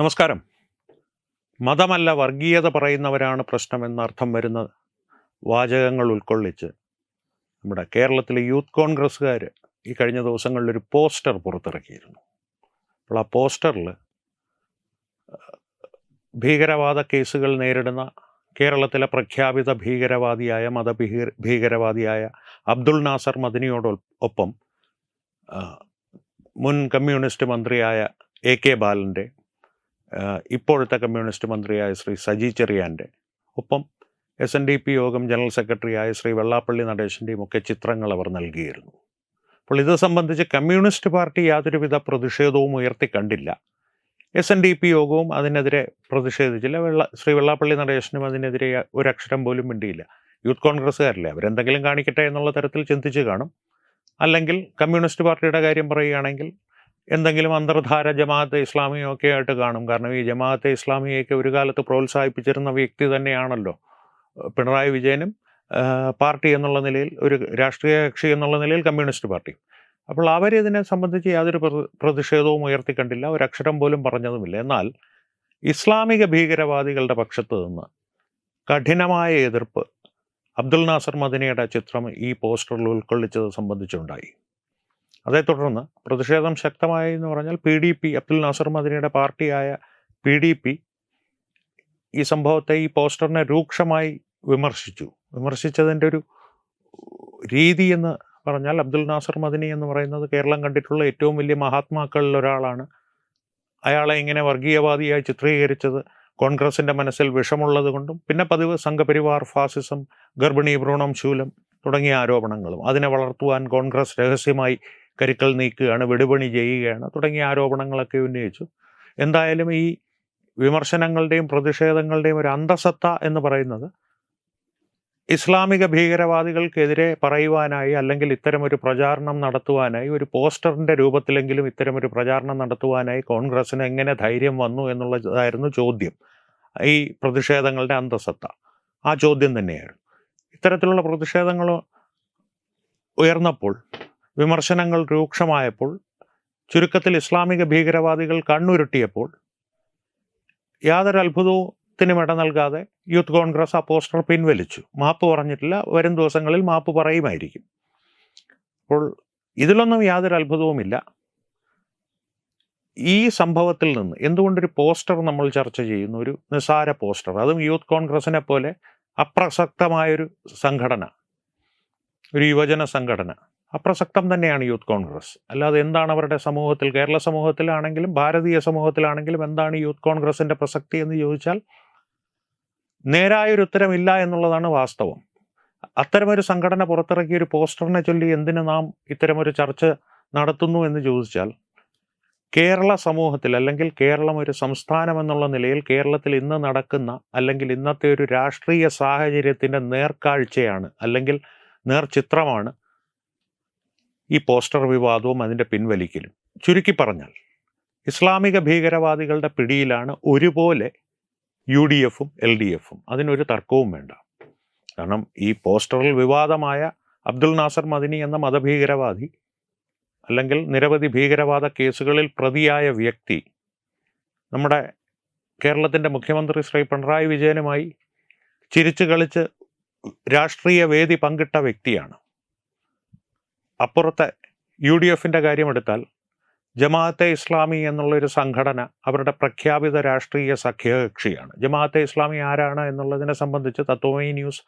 നമസ്കാരം. മതമല്ല വർഗീയത പറയുന്നവരാണ് പ്രശ്നമെന്ന് അർത്ഥം വരുന്ന വാചകങ്ങൾ ഉൾക്കൊള്ളിച്ച്. നമ്മുടെ കേരളത്തിലെ യൂത്ത് കോൺഗ്രസ്സുകാർ ഈ കഴിഞ്ഞ ദിവസങ്ങളിലൊരു പോസ്റ്റർ പുറത്തിറക്കിയിരുന്നു. അപ്പോൾ ആ പോസ്റ്ററിൽ ഭീകരവാദ കേസുകൾ നേരിടുന്ന കേരളത്തിലെ പ്രഖ്യാപിത ഭീകരവാദിയായ മതഭീകര ഭീകരവാദിയായ അബ്ദുൾ നാസർ മദനിയോട് ഒപ്പം മുൻ കമ്മ്യൂണിസ്റ്റ് മന്ത്രിയായ എ കെ ബാലന്റെ ഇപ്പോഴത്തെ കമ്മ്യൂണിസ്റ്റ് മന്ത്രിയായ ശ്രീ സജി ചെറിയാന്റെ. ഒപ്പം S N D P Yogam general സെക്രട്ടറിയായ ശ്രീ വെള്ളാപ്പള്ളി നടേശന്റെയും ഒക്കെ ചിത്രങ്ങൾ അവർ നൽകിയിരുന്നു. അപ്പോൾ ഇത് സംബന്ധിച്ച് കമ്മ്യൂണിസ്റ്റ് പാർട്ടി യാതൊരുവിധ പ്രതിഷേധവും ഉയർത്തി കണ്ടില്ല. എസ് എൻ ഡി പി യോഗവും അതിനെതിരെ പ്രതിഷേധിച്ചില്ല. വെള്ള ശ്രീ വെള്ളാപ്പള്ളി നടേശനും അതിനെതിരെ ഒരക്ഷരം പോലും മിണ്ടിയില്ല. യൂത്ത് കോൺഗ്രസ്സുകാരല്ലേ? അവരെന്തെങ്കിലും കാണിക്കട്ടെ എന്നുള്ള തരത്തിൽ ചിന്തിച്ച് കാണും. അല്ലെങ്കിൽ കമ്മ്യൂണിസ്റ്റ് പാർട്ടിയുടെ കാര്യം പറയുകയാണെങ്കിൽ എന്തെങ്കിലും അന്തർധാര ജമാഅത്തെ ഇസ്ലാമിയൊക്കെ ആയിട്ട് കാണും. കാരണം ഈ ജമാഅത്തെ ഇസ്ലാമിയൊക്കെ ഒരു കാലത്ത് പ്രോത്സാഹിപ്പിച്ചിരുന്ന വ്യക്തി തന്നെയാണല്ലോ. പിണറായി വിജയനും പാർട്ടി എന്നുള്ള നിലയിൽ ഒരു രാഷ്ട്രീയ കക്ഷി എന്നുള്ള നിലയിൽ കമ്മ്യൂണിസ്റ്റ് പാർട്ടി. അപ്പോൾ അവരിതിനെ സംബന്ധിച്ച് യാതൊരു പ്ര- പ്രതിഷേധവും ഉയർത്തിക്കണ്ടില്ല. ഒരക്ഷരം പോലും പറഞ്ഞതുമില്ല. എന്നാൽ ഇസ്ലാമിക ഭീകരവാദികളുടെ പക്ഷത്ത് നിന്ന് കഠിനമായ എതിർപ്പ് അബ്ദുൽ നാസർ മദിനയുടെ ചിത്രം ഈ പോസ്റ്ററിൽ ഉൾക്കൊള്ളിച്ചത് സംബന്ധിച്ചുണ്ടായി. അതേ തുടർന്ന് പ്രതിഷേധം ശക്തമായി എന്ന് പറഞ്ഞാൽ P D P Abdul Nasser മദിനിയുടെ പാർട്ടിയായ പി ഡി പി ഈ സംഭവത്തെ ഈ പോസ്റ്ററിനെ രൂക്ഷമായി വിമർശിച്ചു. വിമർശിച്ചതിന്റെ ഒരു രീതി എന്ന് പറഞ്ഞാൽ അബ്ദുൽ നാസർ മദിനി എന്ന് പറയുന്നത് കേരളം കണ്ടിട്ടുള്ള ഏറ്റവും വലിയ മഹാത്മാക്കളിൽ ഒരാളാണ്. അയാളെ ഇങ്ങനെ വർഗീയവാദിയായി ചിത്രീകരിച്ചത് കോൺഗ്രസിന്റെ മനസ്സിൽ വിഷമുള്ളത് കൊണ്ടും പിന്നെ പതിവ് സംഘപരിവാർ ഫാസിസം ഗർഭിണി ഭ്രൂണം ശൂലം തുടങ്ങിയ ആരോപണങ്ങളും അതിനെ വളർത്തുവാൻ കോൺഗ്രസ് രഹസ്യമായി കരുക്കൾ നീക്കുകയാണ് വിടുപണി ചെയ്യുകയാണ് തുടങ്ങിയ ആരോപണങ്ങളൊക്കെ ഉന്നയിച്ചു. എന്തായാലും ഈ വിമർശനങ്ങളുടെയും പ്രതിഷേധങ്ങളുടെയും ഒരു അന്തസത്ത എന്ന് പറയുന്നത് ഇസ്ലാമിക ഭീകരവാദികൾക്കെതിരെ പറയുവാനായി അല്ലെങ്കിൽ ഇത്തരമൊരു പ്രചാരണം നടത്തുവാനായി ഒരു പോസ്റ്ററിന്റെ രൂപത്തിലെങ്കിലും ഇത്തരമൊരു പ്രചാരണം നടത്തുവാനായി കോൺഗ്രസ്സിന് എങ്ങനെ ധൈര്യം വന്നു എന്നുള്ളതായിരുന്നു ചോദ്യം. ഈ പ്രതിഷേധങ്ങളുടെ അന്തസത്ത. ആ ചോദ്യം തന്നെയായിരുന്നു. ഇത്തരത്തിലുള്ള പ്രതിഷേധങ്ങൾ ഉയർന്നപ്പോൾ വിമർശനങ്ങൾ രൂക്ഷമായപ്പോൾ ചുരുക്കത്തിൽ ഇസ്ലാമിക ഭീകരവാദികൾ കണ്ണുരുട്ടിയപ്പോൾ യാതൊരു അത്ഭുതത്തിനും ഇട നൽകാതെ യൂത്ത് കോൺഗ്രസ് ആ പോസ്റ്റർ പിൻവലിച്ചു. മാപ്പ് പറഞ്ഞിട്ടില്ല വരും ദിവസങ്ങളിൽ മാപ്പ് പറയുമായിരിക്കും. അപ്പോൾ ഇതിലൊന്നും യാതൊരു അത്ഭുതവുമില്ല. ഈ സംഭവത്തിൽ നിന്ന് എന്തുകൊണ്ടൊരു പോസ്റ്റർ നമ്മൾ ചർച്ച ചെയ്യുന്ന? ഒരു നിസാര പോസ്റ്റർ. അതും യൂത്ത് കോൺഗ്രസിനെ പോലെ അപ്രസക്തമായൊരു സംഘടന. ഒരു യുവജന സംഘടന. അപ്രസക്തം തന്നെയാണ് യൂത്ത് കോൺഗ്രസ്. അല്ലാതെ എന്താണ് അവരുടെ സമൂഹത്തിൽ കേരള സമൂഹത്തിലാണെങ്കിലും ഭാരതീയ സമൂഹത്തിലാണെങ്കിലും എന്താണ് യൂത്ത് കോൺഗ്രസിന്റെ പ്രസക്തി എന്ന് ചോദിച്ചാൽ നേരായൊരു ഉത്തരമില്ല എന്നുള്ളതാണ് വാസ്തവം. അത്തരമൊരു സംഘടന പുറത്തിറക്കിയ ഒരു പോസ്റ്ററിനെ ചൊല്ലി എന്തിന് നാം ഇത്തരമൊരു ചർച്ച നടത്തുന്നു എന്ന് ചോദിച്ചാൽ കേരള സമൂഹത്തിൽ അല്ലെങ്കിൽ കേരളം ഒരു സംസ്ഥാനം എന്നുള്ള നിലയിൽ കേരളത്തിൽ ഇന്ന് നടക്കുന്ന അല്ലെങ്കിൽ ഇന്നത്തെ ഒരു രാഷ്ട്രീയ സാഹചര്യത്തിന്റെ നേർക്കാഴ്ചയാണ് അല്ലെങ്കിൽ നേർചിത്രമാണ് ഈ പോസ്റ്റർ വിവാദവും അതിന്റെ പിൻവലിക്കലും. ചുരുക്കി പറഞ്ഞാൽ ഇസ്ലാമിക ഭീകരവാദികളുടെ പിടിയിലാണ് ഒരുപോലെ യു ഡി എഫും എൽ ഡി എഫും. അതിനൊരു തർക്കവും വേണ്ട. കാരണം ഈ പോസ്റ്ററിൽ വിവാദമായ അബ്ദുൽ നാസർ മദിനി എന്ന മതഭീകരവാദി അല്ലെങ്കിൽ നിരവധി ഭീകരവാദ കേസുകളിൽ പ്രതിയായ വ്യക്തി നമ്മുടെ കേരളത്തിന്റെ മുഖ്യമന്ത്രി ശ്രീ പിണറായി വിജയനുമായി ചിരിച്ചു കളിച്ച് രാഷ്ട്രീയ വേദി പങ്കിട്ട വ്യക്തിയാണ്. അപ്പുറത്തെ യു ഡി എഫിന്റെ കാര്യമെടുത്താൽ ജമാഅത്തെ ഇസ്ലാമി എന്നുള്ളൊരു സംഘടന അവരുടെ പ്രഖ്യാപിത രാഷ്ട്രീയ സഖ്യകക്ഷിയാണ്. ജമാഅത്തെ ഇസ്ലാമി ആരാണ് എന്നുള്ളതിനെ സംബന്ധിച്ച് തത്വമൈ ന്യൂസ്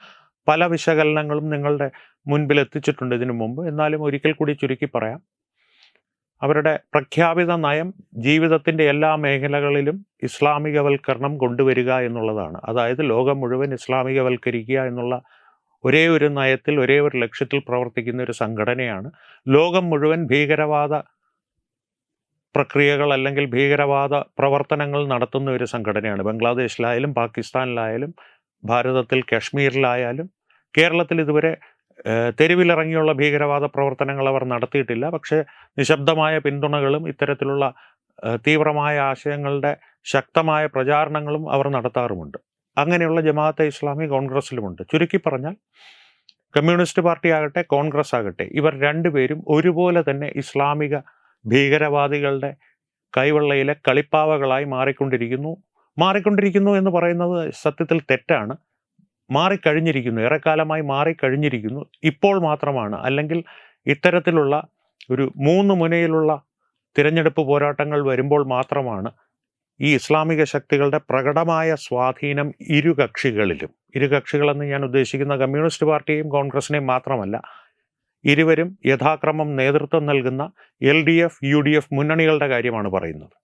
പല വിശകലനങ്ങളും നിങ്ങളുടെ മുൻപിൽ എത്തിച്ചിട്ടുണ്ട് ഇതിനു മുമ്പ്. എന്നാലും ഒരിക്കൽ കൂടി ചുരുക്കി പറയാം. അവരുടെ പ്രഖ്യാപിത നയം ജീവിതത്തിന്റെ എല്ലാ മേഖലകളിലും ഇസ്ലാമികവൽക്കരണം കൊണ്ടുവരിക എന്നുള്ളതാണ്. അതായത് ലോകം മുഴുവൻ ഇസ്ലാമികവൽക്കരിക്കുക എന്നുള്ള ഒരേ ഒരു നയത്തിൽ ഒരേ ഒരു ലക്ഷ്യത്തിൽ പ്രവർത്തിക്കുന്ന ഒരു സംഘടനയാണ്. ലോകം മുഴുവൻ ഭീകരവാദ പ്രക്രിയകൾ അല്ലെങ്കിൽ ഭീകരവാദ പ്രവർത്തനങ്ങൾ നടത്തുന്ന ഒരു സംഘടനയാണ്. ബംഗ്ലാദേശിലായാലും പാകിസ്ഥാനിലായാലും ഭാരതത്തിൽ കാശ്മീരിലായാലും കേരളത്തിൽ ഇതുവരെ തെരുവിലിറങ്ങിയുള്ള ഭീകരവാദ പ്രവർത്തനങ്ങൾ അവർ നടത്തിയിട്ടില്ല. പക്ഷേ നിശബ്ദമായ പിന്തുണകളും ഇത്തരത്തിലുള്ള തീവ്രമായ ആശയങ്ങളുടെ ശക്തമായ പ്രചാരണങ്ങളും അവർ നടത്താറുമുണ്ട്. അങ്ങനെയുള്ള ജമാഅത്തെ ഇസ്ലാമി കോൺഗ്രസിലുമുണ്ട് ചുരുക്കി പറഞ്ഞാൽ കമ്മ്യൂണിസ്റ്റ് പാർട്ടി ആകട്ടെ കോൺഗ്രസ് ആകട്ടെ ഇവർ രണ്ടുപേരും ഒരുപോലെ തന്നെ ഇസ്ലാമിക ഭീകരവാദികളുടെ കൈവെള്ളയിലെ കളിപ്പാവകളായി മാറിക്കൊണ്ടിരിക്കുന്നു. മാറിക്കൊണ്ടിരിക്കുന്നു എന്ന് പറയുന്നത് സത്യത്തിൽ തെറ്റാണ്. മാറിക്കഴിഞ്ഞിരിക്കുന്നു ഏറെക്കാലമായി മാറിക്കഴിഞ്ഞിരിക്കുന്നു. ഇപ്പോൾ മാത്രമാണ്. അല്ലെങ്കിൽ ഇത്തരത്തിലുള്ള ഒരു മൂന്ന് മുനയിലുള്ള തിരഞ്ഞെടുപ്പ് പോരാട്ടങ്ങൾ വരുമ്പോൾ മാത്രമാണ് ഈ ഇസ്ലാമിക ശക്തികളുടെ പ്രകടമായ സ്വാധീനം ഇരു കക്ഷികളിലും ഇരു കക്ഷികളെന്ന് ഞാൻ ഉദ്ദേശിക്കുന്ന കമ്മ്യൂണിസ്റ്റ് പാർട്ടിയും കോൺഗ്രസിനെയും മാത്രമല്ല ഇരുവരും യഥാക്രമം നേതൃത്വം നൽകുന്ന L D F U D F മുന്നണികളുടെ കാര്യമാണ് പറയുന്നത്.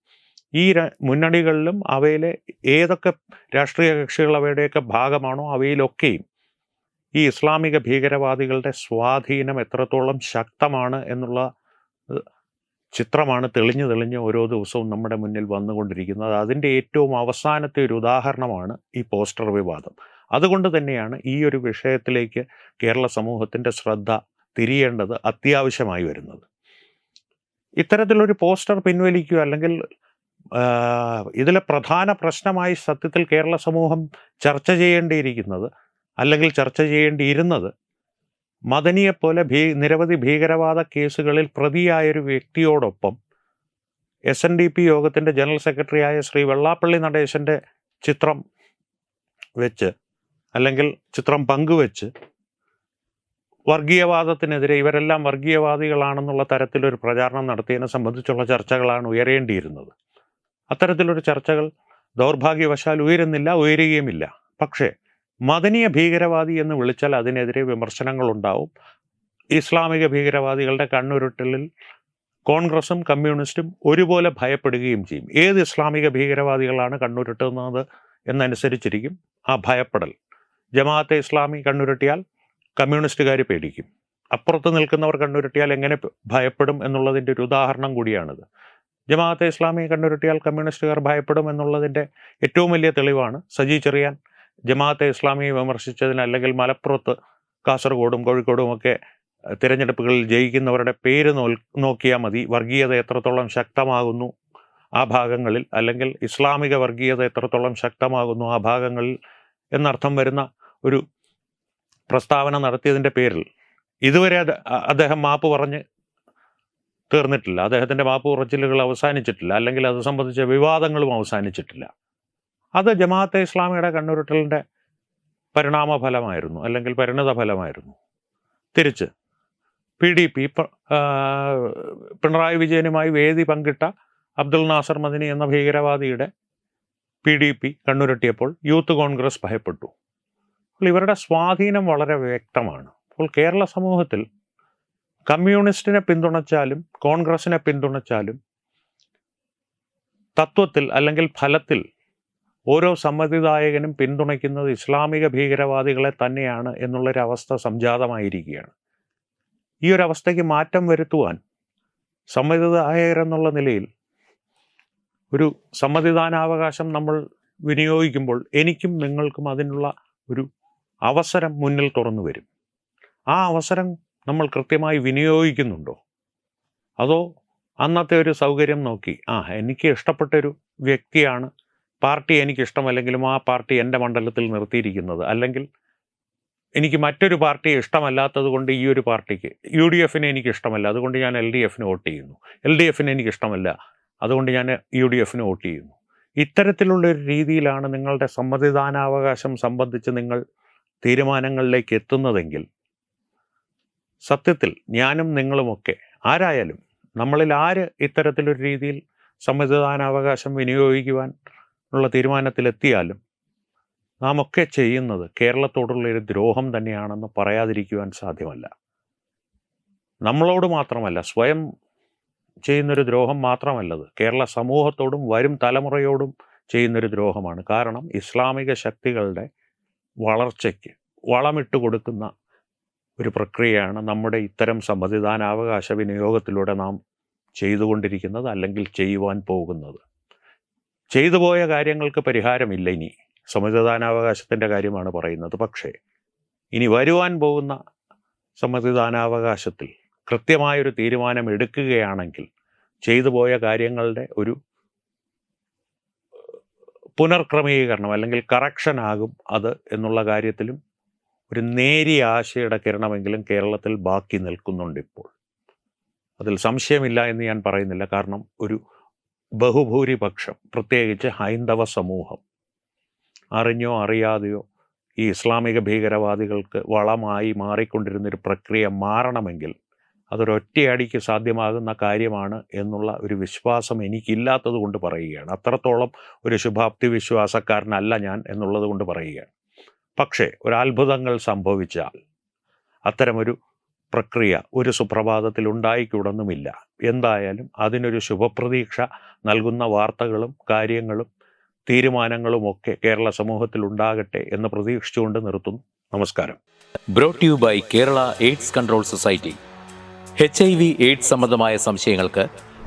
ഈ മുന്നണികളിലും അവയിലെ ഏതൊക്കെ രാഷ്ട്രീയ കക്ഷികൾ അവയുടെയൊക്കെ ഭാഗമാണോ അവയിലൊക്കെയും ഈ ഇസ്ലാമിക ഭീകരവാദികളുടെ സ്വാധീനം എത്രത്തോളം ശക്തമാണ് എന്നുള്ള ചിത്രമാണ് തെളിഞ്ഞു തെളിഞ്ഞ് ഓരോ ദിവസവും നമ്മുടെ മുന്നിൽ വന്നുകൊണ്ടിരിക്കുന്നത്. അതിന്റെ ഏറ്റവും അവസാനത്തെ ഒരു ഉദാഹരണമാണ് ഈ പോസ്റ്റർ വിവാദം. അതുകൊണ്ട് തന്നെയാണ് ഈ ഒരു വിഷയത്തിലേക്ക് കേരള സമൂഹത്തിന്റെ ശ്രദ്ധ തിരിയേണ്ടത് അത്യാവശ്യമായി വരുന്നത്. ഇത്തരത്തിലൊരു പോസ്റ്റർ പിൻവലിക്കുക അല്ലെങ്കിൽ ഇതിലെ പ്രധാന പ്രശ്നമായി സത്യത്തിൽ കേരള സമൂഹം ചർച്ച ചെയ്യേണ്ടിയിരിക്കുന്നത് അല്ലെങ്കിൽ ചർച്ച ചെയ്യേണ്ടിയിരുന്നത് മദനിയെപ്പോലെ ഭീ നിരവധി ഭീകരവാദ കേസുകളിൽ പ്രതിയായൊരു വ്യക്തിയോടൊപ്പം എസ് എൻ ഡി പി യോഗത്തിന്റെ ജനറൽ സെക്രട്ടറിയായ ശ്രീ വെള്ളാപ്പള്ളി നടേശന്റെ ചിത്രം വെച്ച് അല്ലെങ്കിൽ ചിത്രം പങ്കുവെച്ച് വർഗീയവാദത്തിനെതിരെ ഇവരെല്ലാം വർഗീയവാദികളാണെന്നുള്ള തരത്തിലൊരു പ്രചാരണം നടത്തിയതിനെ സംബന്ധിച്ചുള്ള ചർച്ചകളാണ് ഉയരേണ്ടിയിരുന്നത്. അത്തരത്തിലൊരു ചർച്ചകൾ ദൗർഭാഗ്യവശാൽ ഉയരുന്നില്ല ഉയരുകയുമില്ല. പക്ഷേ മദനീയ ഭീകരവാദി എന്ന് വിളിച്ചാൽ അതിനെതിരെ വിമർശനങ്ങളുണ്ടാവും. ഇസ്ലാമിക ഭീകരവാദികളുടെ കണ്ണുരുട്ടലിൽ കോൺഗ്രസും കമ്മ്യൂണിസ്റ്റും ഒരുപോലെ ഭയപ്പെടുകയും ചെയ്യും. ഏത് ഇസ്ലാമിക ഭീകരവാദികളാണ് കണ്ണുരുട്ടുന്നത് എന്നനുസരിച്ചിരിക്കും ആ ഭയപ്പെടൽ. ജമാഅത്തെ ഇസ്ലാമി കണ്ണുരുട്ടിയാൽ കമ്മ്യൂണിസ്റ്റുകാർ പേടിക്കും. അപ്പുറത്ത് നിൽക്കുന്നവർ കണ്ണുരുട്ടിയാൽ എങ്ങനെ ഭയപ്പെടും എന്നുള്ളതിന്റെ ഒരു ഉദാഹരണം കൂടിയാണിത്. ജമാഅത്തെ ഇസ്ലാമി കണ്ണുരുട്ടിയാൽ കമ്മ്യൂണിസ്റ്റുകാർ ഭയപ്പെടും എന്നുള്ളതിന്റെ ഏറ്റവും വലിയ തെളിവാണ് സജി ചെറിയാൻ ജമാഅത്തെ ഇസ്ലാമിയെ വിമർശിച്ചതിന് അല്ലെങ്കിൽ മലപ്പുറത്ത് കാസർഗോഡും കോഴിക്കോടും ഒക്കെ തിരഞ്ഞെടുപ്പുകളിൽ ജയിക്കുന്നവരുടെ പേര് നോക്കിയാൽ മതി. വർഗീയത എത്രത്തോളം ശക്തമാകുന്നു ആ ഭാഗങ്ങളിൽ അല്ലെങ്കിൽ ഇസ്ലാമിക വർഗീയത എത്രത്തോളം ശക്തമാകുന്നു ആ ഭാഗങ്ങളിൽ എന്നർത്ഥം വരുന്ന ഒരു പ്രസ്താവന നടത്തിയതിന്റെ പേരിൽ. ഇതുവരെ അദ്ദേഹം മാപ്പ് പറഞ്ഞ് തീർന്നിട്ടില്ല. അദ്ദേഹത്തിന്റെ മാപ്പ് കുറച്ചിലുകൾ അവസാനിച്ചിട്ടില്ല. അല്ലെങ്കിൽ അത് സംബന്ധിച്ച വിവാദങ്ങളും അവസാനിച്ചിട്ടില്ല. അത് ജമാഅത്തെ ഇസ്ലാമിയുടെ കണ്ണുരുട്ടലിന്റെ പരിണാമഫലമായിരുന്നു അല്ലെങ്കിൽ പരിണത ഫലമായിരുന്നു തിരിച്ച് പി ഡി പി പിണറായി വിജയനുമായി വേദി പങ്കിട്ട അബ്ദുൽ നാസർ മദിനി എന്ന ഭീകരവാദിയുടെ പി ഡി പി കണ്ണുരുട്ടിയപ്പോൾ യൂത്ത് കോൺഗ്രസ് ഭയപ്പെട്ടു. അപ്പോൾ ഇവരുടെ സ്വാധീനം വളരെ വ്യക്തമാണ്. അപ്പോൾ കേരള സമൂഹത്തിൽ കമ്മ്യൂണിസ്റ്റിനെ പിന്തുണച്ചാലും കോൺഗ്രസിനെ പിന്തുണച്ചാലും തത്വത്തിൽ അല്ലെങ്കിൽ ഫലത്തിൽ ഓരോ സമ്മതിദായകനും പിന്തുണയ്ക്കുന്നത് ഇസ്ലാമിക ഭീകരവാദികളെ തന്നെയാണ് എന്നുള്ളൊരവസ്ഥ സംജാതമായിരിക്കുകയാണ്. ഈ ഒരു അവസ്ഥയ്ക്ക് മാറ്റം വരുത്തുവാൻ സമ്മതിദായകരെന്നുള്ള നിലയിൽ ഒരു സമ്മതിദാനാവകാശം നമ്മൾ വിനിയോഗിക്കുമ്പോൾ എനിക്കും നിങ്ങൾക്കും അതിനുള്ള ഒരു അവസരം മുന്നിൽ തുറന്നു വരും. ആ അവസരം നമ്മൾ കൃത്യമായി വിനിയോഗിക്കുന്നുണ്ടോ? അതോ അന്നത്തെ ഒരു സൗകര്യം നോക്കി ആ എനിക്ക് ഇഷ്ടപ്പെട്ടൊരു വ്യക്തിയാണ് പാർട്ടി എനിക്ക് ഇഷ്ടമല്ലെങ്കിലും ആ പാർട്ടി എന്റെ മണ്ഡലത്തിൽ നിർത്തിയിരിക്കുന്നത്. അല്ലെങ്കിൽ എനിക്ക് മറ്റൊരു പാർട്ടി ഇഷ്ടമല്ലാത്തത് കൊണ്ട് ഈ ഒരു പാർട്ടിക്ക് യു ഡി എഫിനെ എനിക്ക് ഇഷ്ടമല്ല അതുകൊണ്ട് ഞാൻ എൽ ഡി എഫിന് വോട്ട് ചെയ്യുന്നു. എൽ ഡി എഫിനെ എനിക്ക് ഇഷ്ടമല്ല അതുകൊണ്ട് ഞാൻ യു ഡി എഫിന് വോട്ട് ചെയ്യുന്നു. ഇത്തരത്തിലുള്ള ഒരു രീതിയിലാണ് നിങ്ങളുടെ സമ്മതിദാനാവകാശം സംബന്ധിച്ച് നിങ്ങൾ തീരുമാനങ്ങളിലേക്ക് എത്തുന്നതെങ്കിൽ സത്യത്തിൽ ഞാനും നിങ്ങളുമൊക്കെ ആരായാലും നമ്മളിൽ ആര് ഇത്തരത്തിലൊരു രീതിയിൽ സമ്മതിദാനാവകാശം വിനിയോഗിക്കുവാൻ ഉള്ള തീരുമാനത്തിലെത്തിയാലും നാം ഒക്കെ ചെയ്യുന്നത് കേരളത്തോടുള്ള ഒരു ദ്രോഹം തന്നെയാണെന്ന് പറയാതിരിക്കുവാൻ സാധ്യമല്ല. നമ്മളോട് മാത്രമല്ല സ്വയം ചെയ്യുന്നൊരു ദ്രോഹം മാത്രമല്ലത് കേരള സമൂഹത്തോടും വരും തലമുറയോടും ചെയ്യുന്നൊരു ദ്രോഹമാണ്. കാരണം ഇസ്ലാമിക ശക്തികളുടെ വളർച്ചയ്ക്ക് വളമിട്ട് കൊടുക്കുന്ന ഒരു പ്രക്രിയയാണ് നമ്മുടെ ഇത്തരം സമ്മതിദാനാവകാശ വിനിയോഗത്തിലൂടെ നാം ചെയ്തുകൊണ്ടിരിക്കുന്നത് അല്ലെങ്കിൽ ചെയ്യുവാൻ പോകുന്നത്. ചെയ്തു പോയ കാര്യങ്ങൾക്ക് പരിഹാരമില്ല ഇനി. സമ്മതിദാനാവകാശത്തിന്റെ കാര്യമാണ് പറയുന്നത്. പക്ഷേ ഇനി വരുവാൻ പോകുന്ന സമ്മതിദാനാവകാശത്തിൽ കൃത്യമായൊരു തീരുമാനം എടുക്കുകയാണെങ്കിൽ ചെയ്തു പോയ കാര്യങ്ങളുടെ ഒരു പുനർക്രമീകരണം അല്ലെങ്കിൽ കറക്ഷൻ ആകും അത് എന്നുള്ള കാര്യത്തിലും ഒരു നേരിയ ആശയുടെ കിരണമെങ്കിലും കേരളത്തിൽ ബാക്കി നിൽക്കുന്നുണ്ട് ഇപ്പോൾ അതിൽ സംശയമില്ല എന്ന് ഞാൻ പറയുന്നില്ല. കാരണം ഒരു ബഹുഭൂരിപക്ഷം പ്രത്യേകിച്ച് ഹൈന്ദവ സമൂഹം അറിഞ്ഞോ അറിയാതെയോ ഈ ഇസ്ലാമിക ഭീകരവാദികൾക്ക് വളമായി മാറിക്കൊണ്ടിരുന്നൊരു പ്രക്രിയ മാറണമെങ്കിൽ അതൊരൊറ്റയടിക്ക് സാധ്യമാകുന്ന കാര്യമാണ് എന്നുള്ള ഒരു വിശ്വാസം എനിക്കില്ലാത്തത് കൊണ്ട് പറയുകയാണ്. അത്രത്തോളം ഒരു ശുഭാപ്തി വിശ്വാസക്കാരനല്ല ഞാൻ എന്നുള്ളത് കൊണ്ട് പറയുകയാണ്. പക്ഷേ ഒരത്ഭുതങ്ങൾ സംഭവിച്ചാൽ അത്തരമൊരു പ്രക്രിയ ഒരു സുപ്രഭാതത്തിൽ ഉണ്ടായിക്കൂടൊന്നുമില്ല. എന്തായാലും അതിനൊരു ശുഭപ്രതീക്ഷ നൽകുന്ന വാർത്തകളും കാര്യങ്ങളും തീരുമാനങ്ങളുമൊക്കെ കേരള സമൂഹത്തിൽ ഉണ്ടാകട്ടെ എന്ന് പ്രതീക്ഷിച്ചുകൊണ്ട് നിർത്തുന്നു. നമസ്കാരം. Brought you by Kerala AIDS control society H I V AIDS സംബന്ധമായ സംശയങ്ങൾക്ക്